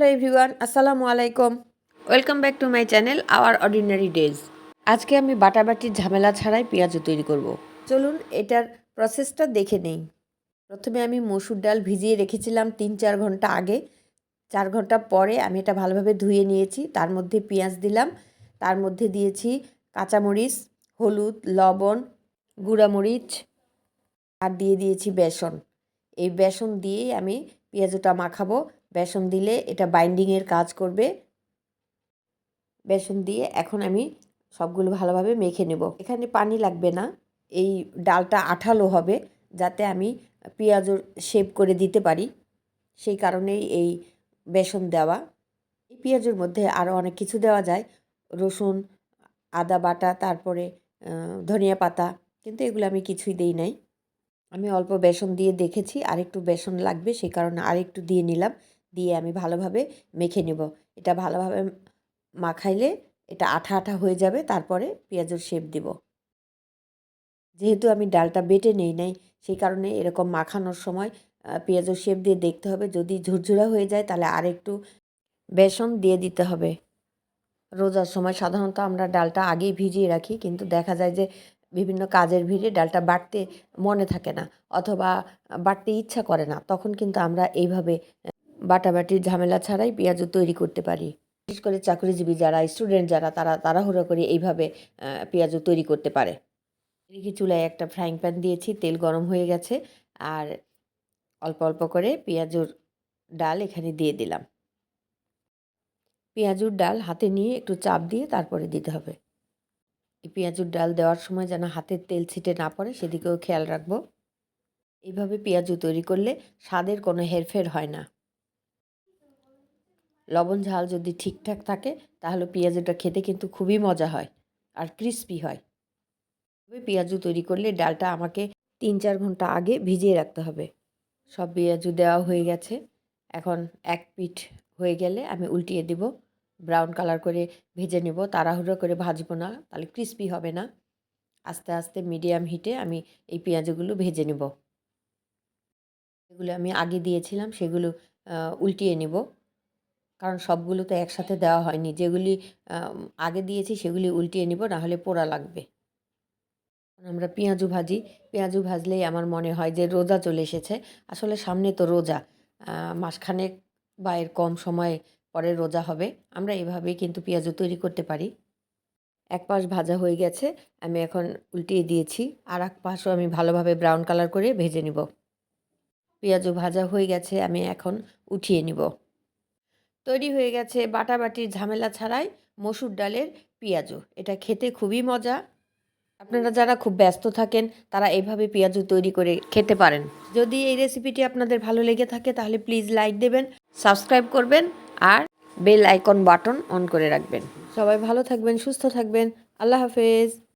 Hello everyone আসসালামু আলাইকুম। Welcome back to my channel our ordinary days আজকে আমি বাটাবাটির ঝামেলা ছাড়াই পেঁয়াজু তৈরি করব। চলুন এটার প্রসেসটা দেখে নেই। প্রথমে আমি মসুর ডাল ভিজিয়ে রেখেছিলাম তিন চার ঘণ্টা আগে। চার ঘণ্টা পরে আমি এটা ভালোভাবে ধুয়ে নিয়েছি তার মধ্যে পেঁয়াজ দিলাম তার মধ্যে দিয়েছি কাঁচামরিচ হলুদ লবণ গুঁড়ামরিচ আর দিয়ে দিয়েছি বেসন। এই বেসন দিয়েই আমি পেঁয়াজটা মাখাবো বেসন দিলে এটা বাইন্ডিংয়ের কাজ করবে। বেসন দিয়ে এখন আমি সবগুলো ভালোভাবে মেখে নেব। এখানে পানি লাগবে না, এই ডালটা আঠালো হবে যাতে আমি পেঁয়াজও শেপ করে দিতে পারি, সেই কারণেই এই বেসন দেওয়া। এই পেঁয়াজের মধ্যে আরও অনেক কিছু দেওয়া যায়, রসুন, আদা বাটা, তারপরে ধনিয়া পাতা, কিন্তু এগুলো আমি কিছুই দেই নাই। আমি অল্প বেসন দিয়ে দেখেছি, আরেকটু বেসন লাগবে সেই কারণে আরেকটু দিয়ে নিলাম। দিয়ে আমি ভালোভাবে মেখে নেব। এটা ভালোভাবে মাখাইলে এটা আঠা আঠা হয়ে যাবে, তারপরে পেঁয়াজের শেপ দিব। যেহেতু আমি ডালটা বেটে নেই নাই, সেই কারণে এরকম মাখানোর সময় পেঁয়াজের শেপ দিয়ে দেখতে হবে। যদি ঝুরঝুরা হয়ে যায়, তাহলে আরেকটু বেসন দিয়ে দিতে হবে। রোজার সময় সাধারণত আমরা ডালটা আগেই ভিজিয়ে রাখি, কিন্তু দেখা যায় যে বিভিন্ন কাজের ভিড়ে ডালটা বাটতে মনে থাকে না, অথবা বাটতে ইচ্ছা করে না। তখন কিন্তু আমরা এইভাবে বাটাবাটির ঝামেলা ছাড়াই পেঁয়াজও তৈরি করতে পারি। বিশেষ করে চাকরিজীবী যারা স্টুডেন্ট যারা, তারা তাড়াহুড়ো করে এইভাবে পেঁয়াজও তৈরি করতে পারে। এদিকে চুলায় একটা ফ্রাইং প্যান দিয়েছি, তেল গরম হয়ে গেছে, আর অল্প অল্প করে পেঁয়াজুর ডাল এখানে দিয়ে দিলাম। পেঁয়াজুর ডাল হাতে নিয়ে একটু চাপ দিয়ে তারপরে দিতে হবে। এই পেঁয়াজুর ডাল দেওয়ার সময় যেন হাতের তেল ছিটে না পড়ে, সেদিকেও খেয়াল রাখব। এইভাবে পেঁয়াজু তৈরি করলে স্বাদের কোনো হেরফের হয় না। লবণ ঝাল যদি ঠিকঠাক থাকে, তাহলে পেঁয়াজুটা খেতে কিন্তু খুবই মজা হয় আর ক্রিস্পি হয়। তবে পেঁয়াজু তৈরি করলে ডালটা আমাকে তিন চার ঘণ্টা আগে ভিজিয়ে রাখতে হবে। সব পেঁয়াজু দেওয়া হয়ে গেছে। এখন এক পিঠ হয়ে গেলে আমি উল্টিয়ে দিব। ব্রাউন কালার করে ভেজে নেব, তাড়াহুড়ো করে ভাজবো না, তাহলে ক্রিস্পি হবে না। আস্তে আস্তে মিডিয়াম হিটে আমি এই পেঁয়াজগুলো ভেজে নেব। এগুলো আমি আগে দিয়েছিলাম, সেগুলো উল্টিয়ে নেব। কারণ সবগুলো তো একসাথে দেওয়া হয়নি। যেগুলি আগে দিয়েছি সেগুলি উল্টিয়ে নিব, নাহলে পোড়া লাগবে। আমরা পেঁয়াজু ভাজি। পেঁয়াজু ভাজলেই আমার মনে হয় যে রোজা চলে এসেছে। আসলে সামনে তো রোজা। মাসখানেক বা এর কম সময় পরে রোজা হবে। আমরা এভাবেই কিন্তু পেঁয়াজু তৈরি করতে পারি। এক পাশ ভাজা হয়ে গেছে, আমি এখন উল্টিয়ে দিয়েছি। আর এক পাশও আমি ভালোভাবে ব্রাউন কালার করে ভেজে নিব। পেঁয়াজু ভাজা হয়ে গেছে, আমি এখন উঠিয়ে নিব। তৈরি হয়ে গেছে বাটাবাটির ঝামেলা ছাড়াই মসুর ডালের পেঁয়াজু এটা খেতে খুবই মজা। আপনারা যারা খুব ব্যস্ত থাকেন, তারা এইভাবে পেঁয়াজু তৈরি করে খেতে পারেন। যদি এই রেসিপিটি আপনাদের ভালো লেগে থাকে, তাহলে প্লিজ লাইক দেবেন, সাবস্ক্রাইব করবেন আর বেল আইকন বাটন অন করে রাখবেন। সবাই ভালো থাকবেন, সুস্থ থাকবেন। আল্লাহ হাফেজ।